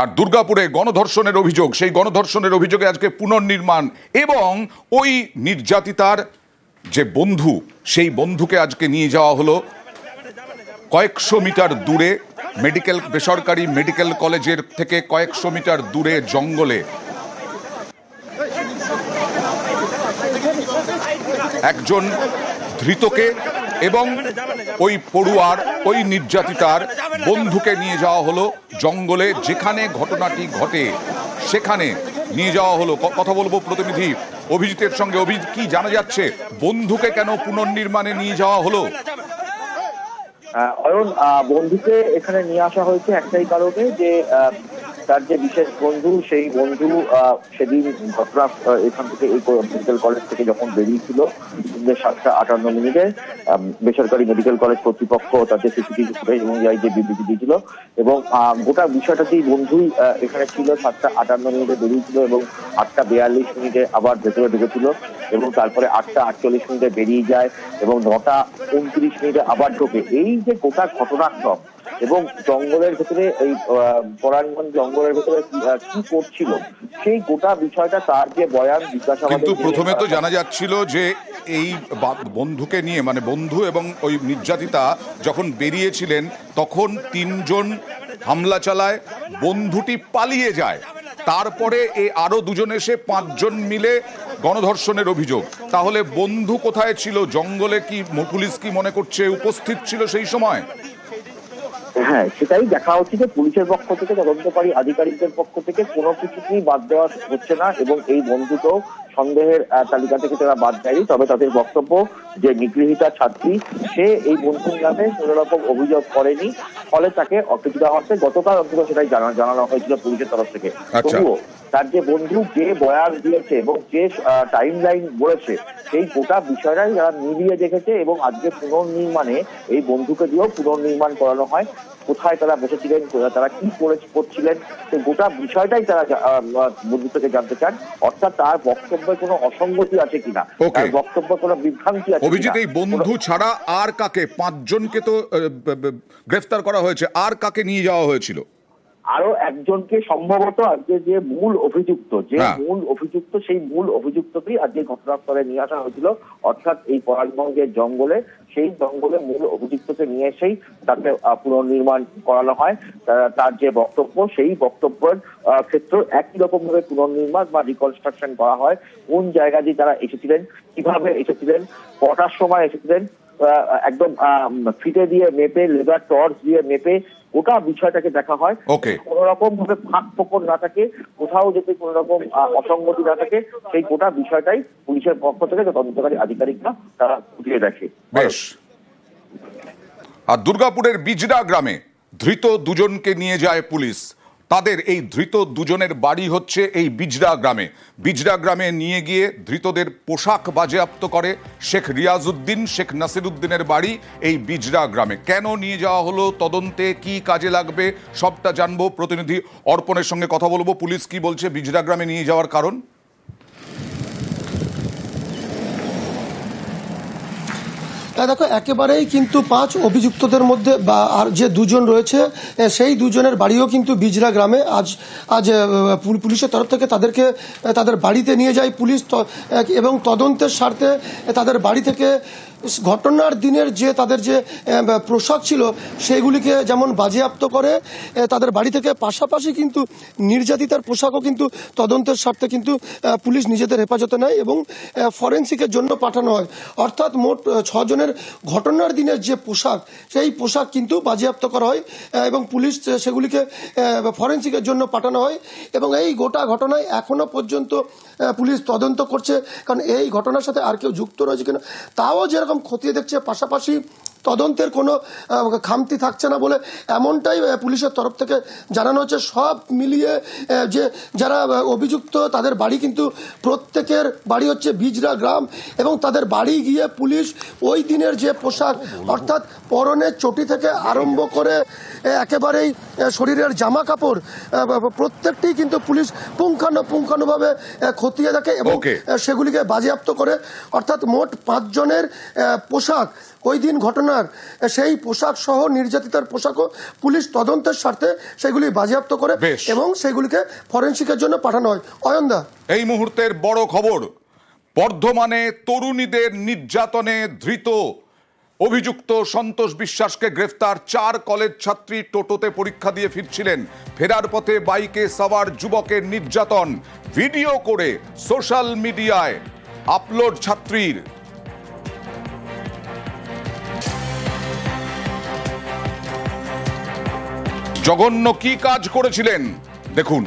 আর দুর্গাপুরে গণধর্ষণের অভিযোগ। সেই গণধর্ষণের অভিযোগে আজকে পুনর্নির্মাণ এবং ওই নির্যাতিতার যে বন্ধু, সেই বন্ধুকে আজকে নিয়ে যাওয়া হলো। কয়েকশো মিটার দূরে মেডিকেল, বেসরকারি মেডিকেল কলেজের থেকে কয়েকশো মিটার দূরে জঙ্গলে একজন ধৃতকে এবং ওই পড়ুয়ার, ওই নির্যাতিতার বন্ধুকে নিয়ে যাওয়া হলো জঙ্গলে যেখানে ঘটনাটি ঘটে, সেখানে নিয়ে যাওয়া হলো। কথা বলব প্রতিনিধি অভিজিতের সঙ্গে। অভিজিৎ, কি জানা যাচ্ছে? বন্ধুকে কেন পুনর্নির্মাণে নিয়ে যাওয়া হলো? অয়ন বন্ধুকে এখানে নিয়ে আসা হয়েছে একটাই কারণে যে তার যে বিশেষ বন্ধু, সেই বন্ধু সেদিন ঘটনা এখান থেকে এই মেডিকেল কলেজ থেকে যখন বেরিয়েছিল সাতটা আটান্ন মিনিটে বেসরকারি মেডিকেল কলেজ কর্তৃপক্ষ তাদের সিসিটিভি ফুটেজ অনুযায়ী যে বিবৃতি দিয়েছিল এবং গোটা বিষয়টাতেই বন্ধুই এখানে ছিল। সাতটা আটান্ন মিনিটে বেরিয়েছিল এবং আটটা বিয়াল্লিশ মিনিটে আবার ভেতরে ঢুকেছিল এবং তারপরে আটটা আটচল্লিশ মিনিটে বেরিয়ে যায় এবং নটা উনত্রিশ মিনিটে আবার ঢোকে। এই যে গোটা ঘটনাক্রম এবং জঙ্গলের ভেতরে এই পরাণগঞ্জ জঙ্গলের ভেতরে কি করছিল? সেই গোটা বিষয়টা তার যে বয়ান জিজ্ঞাসাবাদে কিন্তু প্রথমে তো জানা যাচ্ছিল যে এই বন্ধুকে নিয়ে মানে বন্ধু এবং ওই নির্যাতিতা যখন বেরিয়েছিলেন তখন তিনজন হামলা চালায় বন্ধুটি পালিয়ে যায়। তারপরে এ আরও দুজন এসে পাঁচজন মিলে গণধর্ষণের অভিযোগ। তাহলে বন্ধু কোথায় ছিল? জঙ্গলে কি পুলিশ কি মনে করছে উপস্থিত ছিল সেই সময়? হ্যাঁ সেটাই দেখা হচ্ছে যে পুলিশের পক্ষ থেকে তদন্তকারী আধিকারিকদের পক্ষ থেকে কোনো কিছুতেই বাদ দেওয়া হচ্ছে না এবং এই বন্ধুকেও সন্দেহের তালিকা থেকে তারা বাদ দেয়নি তবে তাদের বক্তব্য যে নিগৃহীতা ছাত্রী সে এই বন্ধুর নামে কোনো রকম অভিযোগ করেনি ফলে তাকে দেওয়া হচ্ছে গতকাল অন্তত সেটাই জানা- জানানো হয়েছিল পুলিশের তরফ থেকে আচ্ছা। তবুও তার যে বন্ধু যে বয়ান দিয়েছে এবং যে টাইম লাইন বলেছে সেই গোটা বিষয়টাই যারা মিলিয়ে দেখেছে এবং আজকে পুনর্নির্মাণে এই বন্ধুকে দিয়েও পুনর্নির্মাণ করানো হয়। কোথায় তারা বসেছিলেন তারা কি করে করছিলেন সেই গোটা বিষয়টাই তারা বন্ধু থেকে জানতে চান। অর্থাৎ তার বক্তব্যে কোনো অসঙ্গতি আছে কিনা. তার বক্তব্যে কোনো বিভ্রান্তি আছে অভিজিৎ এই বন্ধু ছাড়া আর কাকে পাঁচজনকে তো গ্রেফতার করা হয়েছে আর কাকে নিয়ে যাওয়া হয়েছিল? আরও একজনকে সম্ভবত আজকে যে মূল অভিযুক্ত যে হ্যাঁ। মূল অভিযুক্ত সেই মূল অভিযুক্তকেই আজকে ঘটনাস্থলে নিয়ে আসা হয়েছিল। অর্থাৎ এই পরাগঞ্জের জঙ্গলে সেই জঙ্গলে মূল অভিযুক্তকে নিয়ে এসেই তাকে পুনর্নির্মাণ করানো হয়। তার যে বক্তব্য সেই বক্তব্যের ক্ষেত্রে একই রকম ভাবে পুনর্নির্মাণ বা রিকনস্ট্রাকশন করা হয়। কোন জায়গা দিয়ে তারা এসেছিলেন কীভাবে এসেছিলেন কটার সময় এসেছিলেন আহ, একদম আহ, ফিতে দিয়ে মেপে লেবার টর্চ দিয়ে মেপে গোটা বিষয়টাকে দেখা হয়. কোন রকম ভাবে ফাঁক ফোকর না থাকে কোথাও যদি কোন রকম অসঙ্গতি না থাকে সেই গোটা বিষয়টাই পুলিশের পক্ষ থেকে যে তদন্তকারী আধিকারিকরা তারা ফুটিয়ে দেখে। বেশ। আর দুর্গাপুরের বিজরা গ্রামে ধৃত দুজনকে নিয়ে যায় পুলিশ। তাদের এই ধৃত দুজনের বাড়ি হচ্ছে এই বিজরা গ্রামে। বিজরা গ্রামে নিয়ে গিয়ে ধৃতদের পোশাক বাজেয়াপ্ত করে শেখ রিয়াজউদ্দিন, শেখ নাসিরুদ্দিনের বাড়ি এই বিজরা গ্রামে। কেন নিয়ে যাওয়া হলো, তদন্তে কি কাজে লাগবে, সবটা জানব। প্রতিনিধি অর্পণের সঙ্গে কথা বলব। পুলিশ কি বলছে, বিজরা গ্রামে নিয়ে যাওয়ার কারণ? তা দেখো একেবারেই কিন্তু পাঁচ অভিযুক্তদের মধ্যে বা আর যে দুজন রয়েছে সেই দুজনের বাড়িও কিন্তু বিজরা গ্রামে আজ আজ পুলিশের তরফ থেকে তাদেরকে তাদের বাড়িতে নিয়ে যায় পুলিশ এবং তদন্তের স্বার্থে তাদের বাড়ি থেকে ঘটনার দিনের যে তাদের যে পোশাক ছিল সেগুলিকে যেমন বাজেয়াপ্ত করে তাদের বাড়ি থেকে পাশাপাশি কিন্তু নির্যাতিতার পোশাকও কিন্তু তদন্তের স্বার্থে কিন্তু পুলিশ নিজেদের হেফাজতে নেয় এবং ফরেন্সিকের জন্য পাঠানো হয়। অর্থাৎ মোট আহ, ছজনের ঘটনার দিনের যে পোশাক, সেই পোশাক কিন্তু বাজেয়াপ্ত করা হয় এবং পুলিশ সেগুলিকে ফরেন্সিকের জন্য পাঠানো হয়, এবং এই গোটা ঘটনায় এখনও পর্যন্ত পুলিশ তদন্ত করছে। কারণ এই ঘটনার সাথে আর কেউ যুক্ত রয়েছে কিনা, তাও যেরকম খতিয়ে দেখছে, পাশাপাশি তদন্তের কোনো খামতি থাকছে না বলে এমনটাই পুলিশের তরফ থেকে জানানো হচ্ছে। সব মিলিয়ে যে যারা অভিযুক্ত তাদের বাড়ি কিন্তু প্রত্যেকের বাড়ি হচ্ছে বিজরা গ্রাম এবং তাদের বাড়ি গিয়ে পুলিশ ওই দিনের যে পোশাক অর্থাৎ পরনের চটি থেকে আরম্ভ করে একেবারেই শরীরের জামা কাপড় প্রত্যেকটি কিন্তু পুলিশ পুঙ্খানু পুঙ্খানুভাবে খতিয়ে দেখে এবং সেগুলিকে বাজেয়াপ্ত করে অর্থাৎ মোট পাঁচজনের পোশাক ওই দিন ঘটনার সেই পোশাক সহ নির্যাতিতার পোশাকও পুলিশ তদন্তের স্বার্থে সেগুলি বাজেয়াপ্ত করে। এবং সেগুলিকে ফরেন্সিকের জন্য পাঠানো হয়। অয়ন্দা। এই মুহূর্তের বড় খবর বর্ধমানে তরুণীদের নির্যাতনে ধৃত অভিযুক্ত সন্তোষ বিশ্বাসকে গ্রেফতার। চার কলেজ ছাত্রী টোটোতে পরীক্ষা দিয়ে ফিরছিলেন। ফেরার পথে বাইকে সাওয়ার যুবকের নির্যাতন। ভিডিও করে সোশ্যাল মিডিয়ায় আপলোড ছাত্রীর জঘন্য কি কাজ করেছিলেন? দেখুন।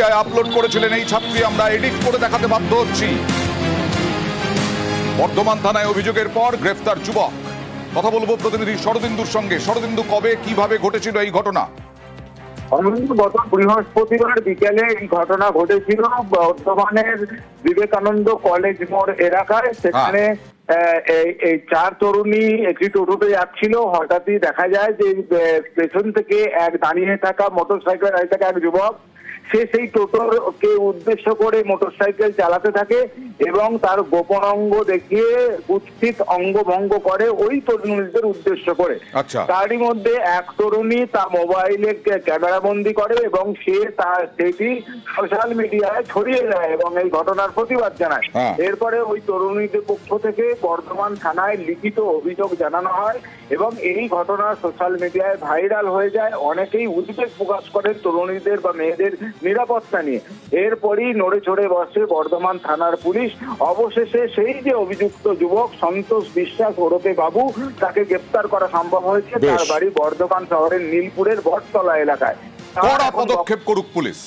মিডিয়ায় আপলোড করেছিলেন এই ছাত্রী আমরা এডিট করে দেখাতে বাধ্য হচ্ছি। বর্ধমান থানায় অভিযোগের পর গ্রেফতার যুবক। কথা বলব প্রতিনিধি শরদিন্দুর সঙ্গে। শরদিন্দু কবে কীভাবে ঘটেছিল এই ঘটনা? গত বৃহস্পতিবার বিকেলে এই ঘটনা ঘটেছিল। বর্ধমানের বিবেকানন্দ কলেজ মোড় এলাকায়। সেখানে আহ, এই- এই চার তরুণী একটি টোটোতে যাচ্ছিল। হঠাৎই দেখা যায় যে পেছন থেকে এক দাঁড়িয়ে থাকা মোটরসাইকেল দাঁড়িয়ে থাকা এক যুবক সে সেই টোটোকে উদ্দেশ্য করে মোটরসাইকেল চালাতে থাকে এবং তার গোপন অঙ্গ দেখিয়ে কুৎসিত অঙ্গ ভঙ্গ করে ওই তরুণীদের উদ্দেশ্য করে আচ্ছা। তারই মধ্যে এক তরুণী তার মোবাইলে ক্যামেরা বন্দি করে এবং সে তার সেটি সোশ্যাল মিডিয়ায় ছড়িয়ে দেয় এবং এই ঘটনার প্রতিবাদ জানায় হ্যাঁ। এরপরে ওই তরুণীদের পক্ষ থেকে বর্ধমান থানায় লিখিত অভিযোগ জানানো হয় এবং এই ঘটনা সোশ্যাল মিডিয়ায় ভাইরাল হয়ে যায় অনেকেই উদ্বেগ প্রকাশ করেন তরুণীদের বা মেয়েদের নিরাপত্তা নিয়ে। এরপরই নড়ে চড়ে বসে বর্ধমান থানার পুলিশ। অবশেষে সেই যে অভিযুক্ত যুবক সন্তোষ বিশ্বাস ওরফে বাবু তাকে গ্রেপ্তার করা সম্ভব হয়েছে। তার বাড়ি বর্ধমান শহরের নীলপুরের বটতলা এলাকায়। পদক্ষেপ করুক পুলিশ।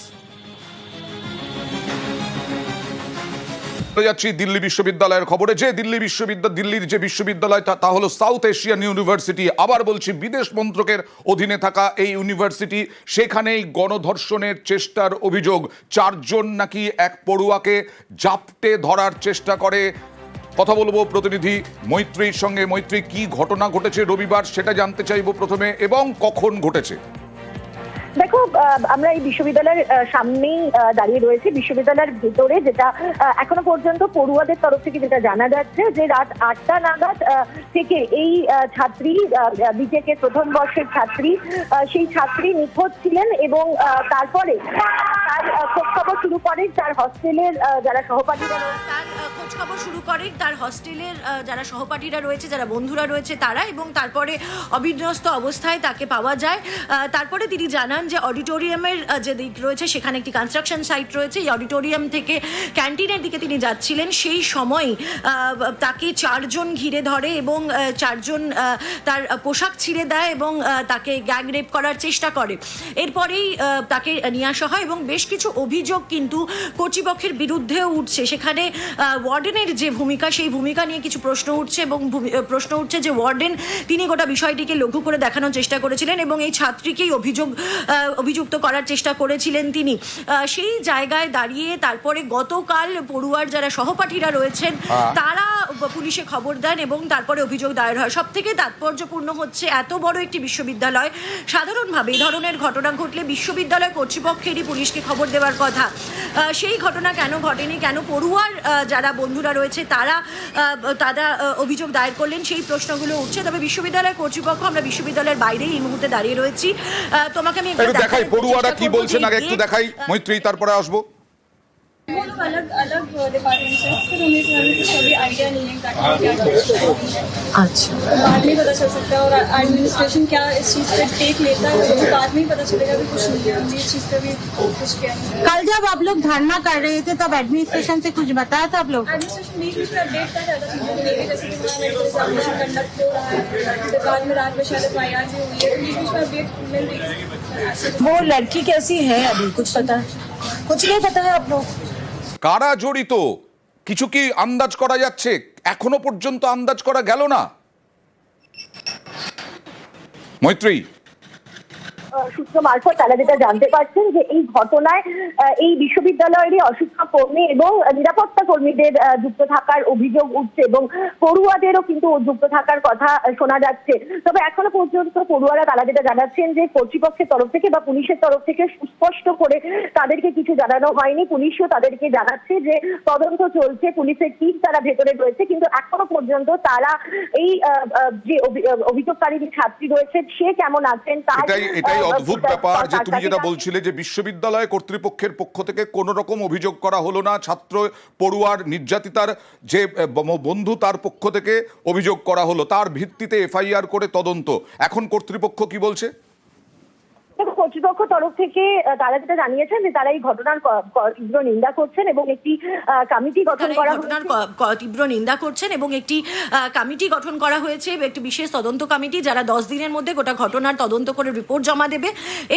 যাচ্ছি দিল্লি বিশ্ববিদ্যালয়ের খবরে যে দিল্লি বিশ্ববিদ্যালয় দিল্লির যে বিশ্ববিদ্যালয়, তা- হলো সাউথ এশিয়ান ইউনিভার্সিটি আবার বলছি, বিদেশ মন্ত্রকের অধীনে থাকা এই ইউনিভার্সিটি, সেখানেই গণধর্ষণের চেষ্টার অভিযোগ। চারজন নাকি এক পড়ুয়াকে জাপটে ধরার চেষ্টা করে। কথা বলব প্রতিনিধি মৈত্রীর সঙ্গে। মৈত্রী, কি ঘটনা ঘটেছে রবিবার সেটা জানতে চাইব প্রথমে, এবং কখন ঘটেছে? দেখো আমরা এই বিশ্ববিদ্যালয়ের সামনেই দাঁড়িয়ে রয়েছে। বিশ্ববিদ্যালয়ের ভেতরে যেটা এখনও পর্যন্ত পড়ুয়াদের তরফ থেকে যেটা জানা যাচ্ছে যে রাত আটটা নাগাদ থেকে এই ছাত্রী বিজেকে প্রথম বর্ষের ছাত্রী সেই ছাত্রী নিখোঁজ ছিলেন এবং তারপরে তার খোঁজখবর শুরু করেন তার হস্টেলের যারা সহপাঠীরা তার খোঁজখবর শুরু করেন তার হস্টেলের যারা সহপাঠীরা রয়েছে, যারা বন্ধুরা রয়েছে তারা এবং তারপরে অবিন্যস্ত অবস্থায় তাকে পাওয়া যায়। তারপরে তিনি জানান যে অডিটোরিয়ামের যে দিক রয়েছে, সেখানে একটি কনস্ট্রাকশন সাইট রয়েছে। এই অডিটোরিয়াম থেকে ক্যান্টিনের দিকে তিনি যাচ্ছিলেন। সেই সময় তাকে চারজন ঘিরে ধরে এবং চারজন তার পোশাক ছিঁড়ে দেয় এবং তাকে গ্যাং রেপ করার চেষ্টা করে। এরপরেই তাকে নিয়ে আসা হয় এবং বেশ কিছু অভিযোগ কিন্তু কর্তৃপক্ষের বিরুদ্ধেও উঠছে। সেখানে ওয়ার্ডেনের যে ভূমিকা, সেই ভূমিকা নিয়ে কিছু প্রশ্ন উঠছে এবং প্রশ্ন উঠছে যে ওয়ার্ডেন তিনি গোটা বিষয়টিকে লঘু করে দেখানোর চেষ্টা করেছিলেন এবং এই ছাত্রীকেই অভিযোগ অভিযুক্ত করার চেষ্টা করেছিলেন তিনি। সেই জায়গায় দাঁড়িয়ে তারপরে গতকাল পড়ুয়ার যারা সহপাঠীরা রয়েছেন। তারা পুলিশে খবর দেন এবং তারপরে অভিযোগ দায়ের হয়। সব থেকে তাৎপর্যপূর্ণ হচ্ছে এত বড় একটি বিশ্ববিদ্যালয়। সাধারণভাবে এই ধরনের ঘটনা ঘটলে বিশ্ববিদ্যালয় কর্তৃপক্ষেরই পুলিশকে খবর দেওয়ার কথা। সেই ঘটনা কেন ঘটেনি? কেন পড়ুয়ার যারা বন্ধুরা রয়েছে তারা তারা অভিযোগ দায়ের করলেন? সেই প্রশ্নগুলো উঠছে। তবে বিশ্ববিদ্যালয় কর্তৃপক্ষ আমরা বিশ্ববিদ্যালয়ের বাইরেই এই মুহূর্তে দাঁড়িয়ে রয়েছি। তোমাকে আমি একটু দেখাই পড়ুয়ারা কি বলছেন আগে একটু দেখাই মৈত্রী তারপরে আসব। वो लोग अलग अलग डिपार्टमेंट से फिर हमें कुछ अभी आइडिया नहीं है क्या क्या अच्छा। बाद में पता चल सकता है और एडमिनिस्ट्रेशन क्या इस चीज़ पे टेक लेता है वो बाद में पता चलेगा कि कुछ नहीं है। हमने इस चीज़ पे भी कुछ किया कल जब आप लोग धरना कर रहे थे तब एडमिनिस्ट्रेशन से कुछ बताया था आप लोग? एडमिनिस्ट्रेशन बीच बीच में अपडेट कर रहा था चीज़ों को लेकर जैसे कि वहाँ मेडिकल एग्जामिनेशन कंडक्ट हो रहा है फिर बाद में रात में शायद एफ़ आई भी हुई है तो बीच बीच में अपडेट मिल रही है। वो लड़की कैसी है अभी कुछ पता? कुछ नहीं पता है आप लोग? কারা জড়িত? কিছু কি আন্দাজ করা যাচ্ছে? এখনও পর্যন্ত আন্দাজ করা গেল না? মৈত্রী সূত্র মারফত তারা যেটা জানতে পারছেন যে এই ঘটনায় এই বিশ্ববিদ্যালয়েরই অশিক্ষা কর্মী এবং নিরাপত্তা কর্মীদের যুক্ত থাকার অভিযোগ উঠছে এবং পড়ুয়াদেরও কিন্তু যুক্ত থাকার কথা শোনা যাচ্ছে। তবে এখনও পর্যন্ত পড়ুয়ারা তারা যেটা জানাচ্ছেন যে কর্তৃপক্ষের তরফ থেকে বা পুলিশের তরফ থেকে সুস্পষ্ট করে তাদেরকে কিছু জানানো হয়নি। পুলিশও তাদেরকে জানাচ্ছে যে তদন্ত চলছে, পুলিশের টিম তারা ভেতরে রয়েছে, কিন্তু এখনও পর্যন্ত তারা এই যে অভি- অভিযোগকারী ছাত্রী রয়েছে সে কেমন আছেন, তার এটাই অদ্ভুত ব্যাপার যে তুমি যেটা বলছিলে যে বিশ্ববিদ্যালয় কর্তৃপক্ষের পক্ষ থেকে কোনো রকম অভিযোগ করা হলো না ছাত্র পড়ুয়ার নির্যাতিতার যে বন্ধু তার পক্ষ থেকে অভিযোগ করা হলো তার ভিত্তিতে এফআইআর করে তদন্ত। এখন কর্তৃপক্ষ কি বলছে? কর্তৃপক্ষ তরফ থেকে তারা যেটা জানিয়েছেন যে তারা এই ঘটনার তীব্র নিন্দা করছেন এবং একটি কমিটি গঠন করা ঘটনার তীব্র নিন্দা করছেন এবং একটি কমিটি গঠন করা হয়েছে একটি বিশেষ তদন্ত কমিটি যারা দশ দিনের মধ্যে গোটা ঘটনার তদন্ত করে রিপোর্ট জমা দেবে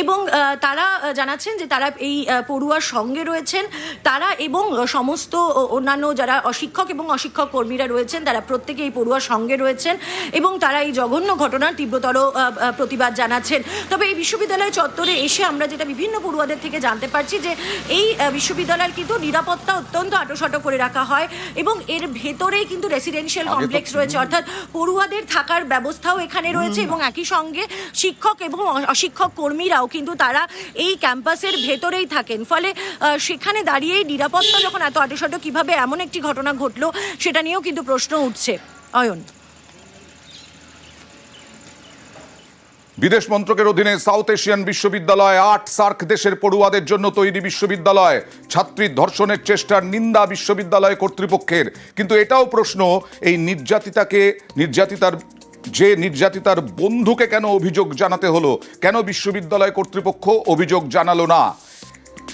এবং তারা জানাচ্ছেন যে তারা এই পড়ুয়ার সঙ্গে রয়েছেন। তারা এবং সমস্ত অন্যান্য যারা অশিক্ষক এবং অশিক্ষক কর্মীরা রয়েছেন তারা প্রত্যেকে এই পড়ুয়ার সঙ্গে রয়েছেন এবং তারা এই জঘন্য ঘটনার তীব্রতর প্রতিবাদ জানাচ্ছেন। তবে এই বিশ্ববিদ্যালয় চত্বরে এসে আমরা যেটা বিভিন্ন পড়ুয়াদের থেকে জানতে পারছি যে এই বিশ্ববিদ্যালয়ের কিন্তু নিরাপত্তা অত্যন্ত আটোসাটো করে রাখা হয় এবং এর ভেতরেই কিন্তু রেসিডেন্সিয়াল কমপ্লেক্স রয়েছে। অর্থাৎ পড়ুয়াদের থাকার ব্যবস্থাও এখানে রয়েছে এবং একই সঙ্গে শিক্ষক এবং অশিক্ষক কর্মীরাও কিন্তু তারা এই ক্যাম্পাসের ভেতরেই থাকেন। ফলে সেখানে দাঁড়িয়েই নিরাপত্তা যখন এত আটোসাটো কীভাবে এমন একটি ঘটনা ঘটলো সেটা নিয়েও কিন্তু প্রশ্ন উঠছে। অয়ন। বিদেশ মন্ত্রকের অধীনে সাউথ এশিয়ান বিশ্ববিদ্যালয় আট সার্ক দেশের পড়ুয়াদের জন্য তৈরি বিশ্ববিদ্যালয়। ছাত্রীর ধর্ষণের চেষ্টার নিন্দা বিশ্ববিদ্যালয় কর্তৃপক্ষের। কিন্তু এটাও প্রশ্ন, এই নির্যাতিতাকে, নির্যাতিতার, যে নির্যাতিতার বন্ধুকে কেন অভিযোগ জানাতে হলো? কেন বিশ্ববিদ্যালয় কর্তৃপক্ষ অভিযোগ জানালো না?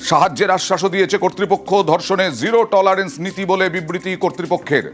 সাহায্যের আশ্বাসও দিয়েছে কর্তৃপক্ষ, ধর্ষণে জিরো টলারেন্স নীতি বলে বিবৃতি কর্তৃপক্ষের।